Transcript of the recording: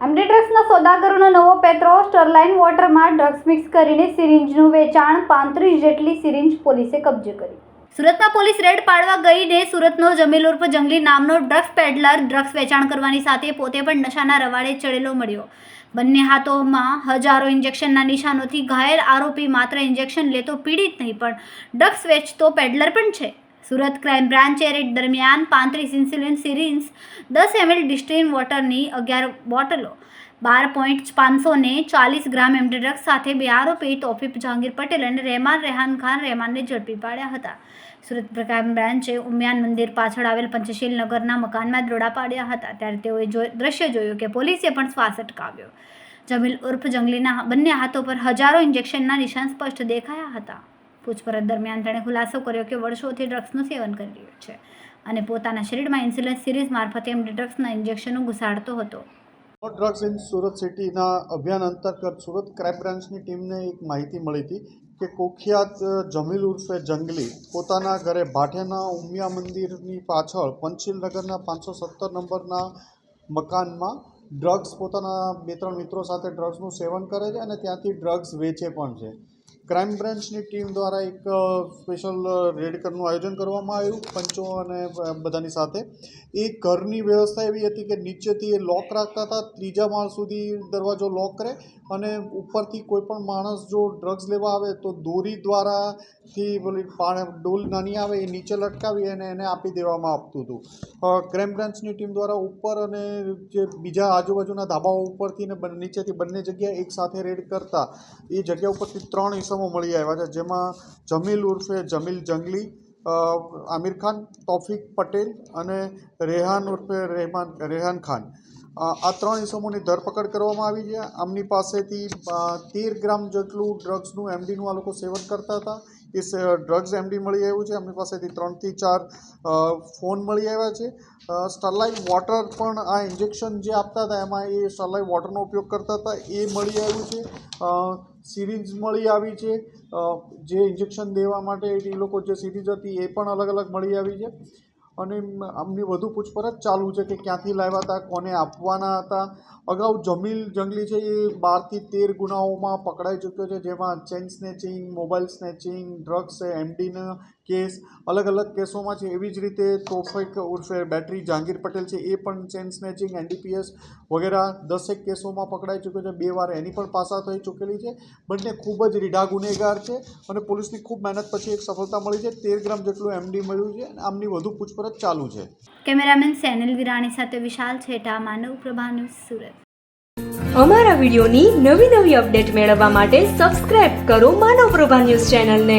MD ડ્રગ્સના સોદાગરોનો નવો પેત્રો સ્ટરલાઇન વોટરમાં drugs mix કરીને સિરિંજનું વેચાણ પાંત્રીસ જેટલી સિરિંજ પોલીસે કબજે કરી. સુરતમાં પોલીસ રેડ પાડવા ગઈને સુરતનો જમીલ ઉર્ફ જંગલી નામનો ડ્રગ્સ પેડલર ડ્રગ્સ વેચાણ કરવાની સાથે પોતે પણ નશાના રવાડે ચડેલો મળ્યો. બંને હાથોમાં હજારો ઇન્જેક્શનના નિશાનોથી ઘાયલ આરોપી માત્ર ઇન્જેક્શન લેતો પીડિત નહીં પણ ડ્રગ્સ વેચતો પેડલર પણ છે. સુરત ક્રાઇમ બ્રાન્ચે રેડ દરમિયાન પાંત્રીસ ઇન્સ્યુલિન સિરિન્સ, દસ એમએલ ડિસ્ટ્રીન વોટરની અગિયાર બોટલો, બાર પોઈન્ટ પાંચસો ને ચાલીસ ગ્રામ એમડી ડ્રગ્સ સાથે બે આરોપી તોફીફ જહાંગીર પટેલ અને રહેમાન રેહાન ખાન રહેમાનને ઝડપી પાડ્યા હતા. સુરત ક્રાઇમ બ્રાન્ચે ઉમિયાન મંદિર પાછળ આવેલ પંચશીલ નગરના મકાનમાં દરોડા પાડ્યા હતા. ત્યારે તેઓએ દ્રશ્ય જોયું કે પોલીસે પણ શ્વાસ અટકાવ્યો. જમીલ ઉર્ફ જંગલીના બંને હાથો પર હજારો ઇન્જેક્શનના નિશાન સ્પષ્ટ દેખાયા હતા. પૂછપરછ દરમિયાન તેણે ખુલાસો કર્યો કે વર્ષોથી ડ્રગ્સનું સેવન કરી રહ્યો છે અને પોતાના શરીરમાં ઇન્સ્યુલિન સિરીઝ મારફતે એમ ડ્રગ્સના ઇન્જેક્શનો ઘુસાડતો હતો. ડ્રગ્સ ઇન સુરત સિટીના અભિયાન અંતર્ગત સુરત ક્રાઇમ બ્રાન્ચની ટીમને એક માહિતી મળી હતી કે કુખ્યાત જમીલ ઉર્ફે જંગલી પોતાના ઘરે ભાટેના ઉમિયા મંદિરની પાછળ પંચશીલ નગરના પાંચસો સત્તર નંબરના મકાનમાં ડ્રગ્સ પોતાના બે ત્રણ મિત્રો સાથે ડ્રગ્સનું સેવન કરે છે અને ત્યાંથી ડ્રગ્સ વેચે પણ છે. ક્રાઇમ બ્રાન્ચની ટીમ દ્વારા એક સ્પેશિયલ રેડ કરનું આયોજન કરવામાં આવ્યું, પંચો અને બધાની સાથે. એ ઘરની વ્યવસ્થા એવી હતી કે નીચેથી એ લોક રાખતા હતા, ત્રીજા માળ સુધી દરવાજો લોક કરે અને ઉપરથી કોઈ પણ માણસ જો ડ્રગ્સ લેવા આવે તો દોરી દ્વારાથી પાણી ડોલ નાની આવે એ નીચે લટકાવી અને એને આપી દેવામાં આવતું હતું. ક્રાઇમ બ્રાન્ચની ટીમ દ્વારા ઉપર અને જે બીજા આજુબાજુના ધાબાઓ ઉપરથી ને નીચેથી બંને જગ્યાએ એક સાથે રેડ કરતા. એ જગ્યા ઉપરથી ત્રણ ઈસમો મળી આવ્યા છે, જેમાં જમીલ ઉર્ફે જમીલ જંગલી આમિર ખાન, તોફિક પટેલ અને રેહાન ઉર્ફે રહેમાન, રેહાન ખાન. આ ત્રણ ઇસમોની ધરપકડ કરવામાં આવી છે. આમની પાસેથી તેર ગ્રામ જેટલું ડ્રગ્સનું, એમડીનું આ લોકો સેવન કરતા હતા. એ ડ્રગ્સ એમડી મળી આવ્યું છે. એમની પાસેથી ત્રણથી ચાર ફોન મળી આવ્યા છે. સ્ટરલાઇટ વોટર પણ આ ઇન્જેક્શન જે આપતા હતા, એમાં એ સ્ટરલાઇટ વોટરનો ઉપયોગ કરતા હતા, એ મળી આવ્યું છે. સિરીજ મળી આવી છે. જે ઇન્જેક્શન દેવા માટે એ લોકો જે સિરીઝ હતી, એ પણ અલગ અલગ મળી આવી છે. અને આમની વધુ પૂછપરછ ચાલુ છે કે ક્યાંથી લાવ્યા હતા, કોને આપવાના હતા. અગાઉ જમીલ જંગલી છે એ બારથી તેર ગુનાઓમાં પકડાઈ ચૂક્યો છે, જેમાં chain snatching, mobile snatching, drugs એમડીના case અલગ અલગ કેસોમાં છે. એવી જ રીતે તોફિક ઉર્ફે બેટરી જહાંગીર પટેલ છે. એ પણ ચેન સ્નેચિંગ એનડીપીએસ વગેરે દસેક કેસોમાં પકડાઈ ચૂક્યો છે. બે વાર એની પણ પાસા થઈ ચૂકેલી છે. બંને ખૂબ જ રીઢા ગુનેગાર છે અને પોલીસની ખૂબ મહેનત પછી એક સફળતા મળી છે. તેર ગ્રામ જેટલું એમડી મળ્યું છે અને આમની વધુ પૂછપરછ ચાલુ છે. કેમેરામેન સેનલ વિરાણી સાથે વિશાલ છેટા માનવ પ્રભા ન્યૂઝ સુરત. અમારા વિડીયોની નવી નવી અપડેટ મેળવવા માટે સબસ્ક્રાઇબ કરો માનવ પ્રભા ન્યૂઝ ચેનલને.